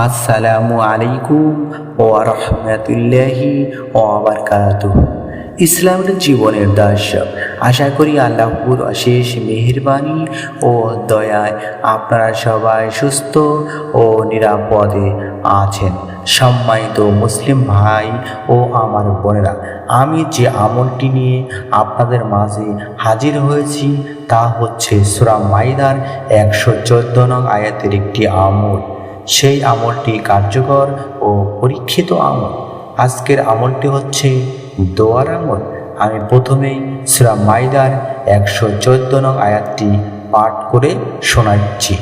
আসসালামু আলাইকুম ও রহমতুল্লাহি ও বারকাতুহ। ইসলামের জীবনের দর্শক আশা করি আল্লাহপুর অশেষ মেহেরবানি ও দয়ায় আপনারা সবাই সুস্থ ও নিরাপদে আছেন। সম্মানিত মুসলিম ভাই ও আমার বোনেরা, আমি যে আমলটি নিয়ে আপনাদের মাঝে হাজির হয়েছি তা হচ্ছে সুরা মাইদার একশো চোদ্দ নং আয়াতের একটি আমল। সেই আমলটি কার্যকর ও পরীক্ষিত আমল। আজকের আমলটি হচ্ছে দোয়ার আমল। আমি প্রথমেই সুরা মাইদার একশো চোদ্দ নং আয়াতটি পাঠ করে শোনাচ্ছি।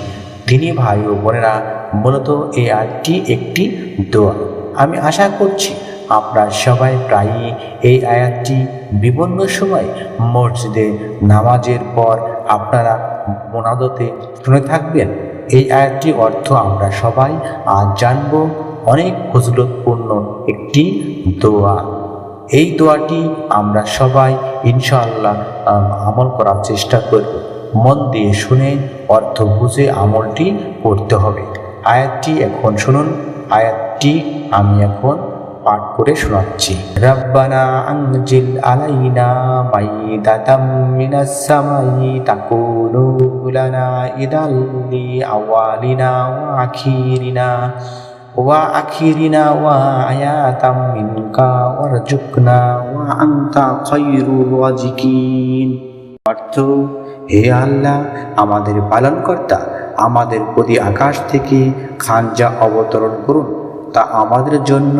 তিনি ভাই ও বোনেরা মূলত এই আয়াতটি একটি দোয়া। আমি আশা করছি আপনারা সবাই প্রায়ই এই আয়াতটি বিভিন্ন সময় মসজিদে নামাজের পর আপনারা মোনাদতে শুনে থাকবেন। এই আয়াতটির অর্থ আমরা সবাই আজ জানব অনেক ফজলতপূর্ণ একটি দোয়া। এই দোয়াটি আমরা সবাই ইনশাআল্লাহ আমল করার চেষ্টা করব। মন দিয়ে শুনে, অর্থ বুঝে আমলটি করতে হবে। আয়াতটি এখন শুনুন। আয়াতটি আমি এখন পাঠ করে শোনাচ্ছি। রব্বানা আনজিল আলাইনা মাইদাতাম মিনাস সামাই তাকুনু লানা ইদাল লি আওয়ালিনা ওয়া আখিরিনা ওয়া আখিরিনা ওয়া আয়াতাম মিনকা ওয়ারজুকনা ওয়া আনতা খায়রুর রাজিকিন। অর্থ হে আল্লাহ, আমাদের পালনকর্তা, আমাদের প্রতি আকাশ থেকে খানজা অবতরণ করুন। তা আমাদের জন্য,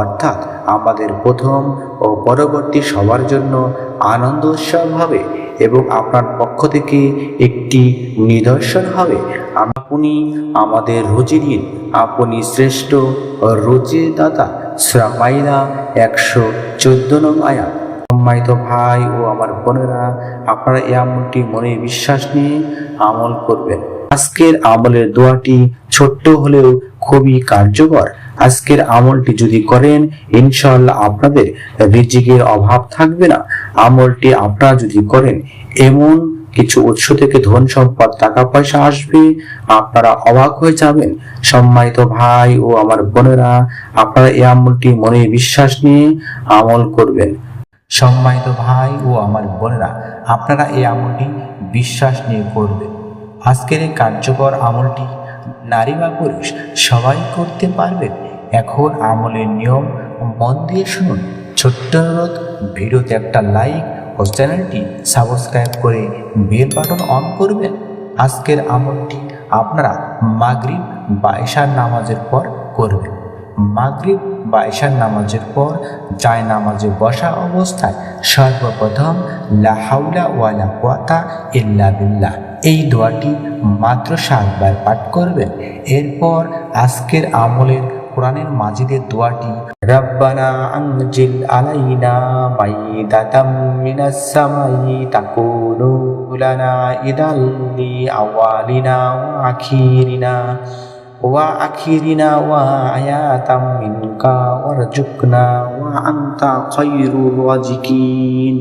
অর্থাৎ আমাদের প্রথম ও পরবর্তী সবার জন্য আনন্দ উৎসব হবে এবং আপনার পক্ষ থেকে একটি নিদর্শন হবে। আপনি আমাদের রুজি দিন, আপনি শ্রেষ্ঠ রুজি দাতা শ্রামাইনা একশো চোদ্দ নং আয়া সম্মানিত ভাই ও আমার বোনেরা, আপনারা এই আমলটি মনে বিশ্বাস নিয়ে আমল করবেন। আজকের আমলের দোয়াটি ছোট্ট হলেও খুবই কার্যকর। আজকের আমলটি যদি করেন, ইনশাআল্লাহ আপনাদের রিজিকের অভাব থাকবে না। আমলটি আপনারা যদি করেন, এমন কিছু উৎস থেকে ধন সম্পদ টাকা পয়সা আসবে, আপনারা অবাক হয়ে যাবেন। সম্মানিত ভাই ও আমার বোনেরা, আপনারা এই আমলটি মনে বিশ্বাস নিয়ে আমল করবেন। সম্মানিত ভাই ও আমার বোনেরা, আপনারা এই আমলটি বিশ্বাস নিয়ে করবেন। আজকের এই কার্যকর আমলটি নারী বা পুরুষ সবাই করতে পারবেন এখন আমলের নিয়ম মন দিয়ে শুনুন। ছোট্ট অনুরোধ, ভিডিওতে একটা লাইক ও চ্যানেলটি সাবস্ক্রাইব করে বেল বাটন অন করবেন। আজকের আমলটি আপনারা মাগরিব বা ঈশার নামাজের পর করবেন। মাগরিব বা ঈশার নামাজের পর যায় নামাজে বসা অবস্থায় সর্বপ্রথম লা হাওলা ওয়ালা কুয়াতা ইল্লা বিল্লাহ। এই দোয়াটি মাত্র সাতবার পাঠ করবেন। এরপর আজকের আমলের কোরআনের মাজিদের দোয়াটি, রব্বানা আনজিল আলাইনা মাইদাতাম মিনাস সামাই তাকুনু লানা ইদাল লি আওয়ালিনা ওয়া আখিরিনা ওয়া আখিরিনা ওয়া আয়াতাম মিনকা ওয়ারজুকনা ওয়া আনতা খায়রুর রাজিকিন।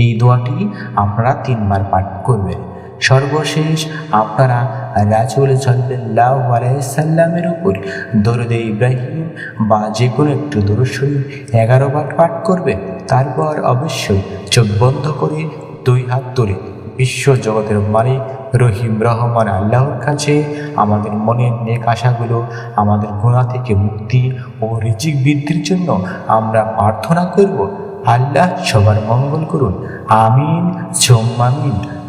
এই দোয়াটি আপনারা তিনবার পাঠ করবেন। সর্বশেষ আপনারা রাজুল সাল্লাহ আলাইসাল্লামের উপর দরুদে ইব্রাহিম বা যে কোনো একটু দরুদ এগারো বার পাঠ করবেন, তারপর অবশ্যই চোখ বন্ধ করে দুই হাত তুলে বিশ্ব জগতের মালিক রহিম রহমান আল্লাহর কাছে আমাদের মনের নেক আশাগুলো, আমাদের গুণা থেকে মুক্তি ও রিজিক বৃদ্ধির জন্য আমরা প্রার্থনা করব। আল্লাহ সবার মঙ্গল করুন। আমিন। সোম্মামিন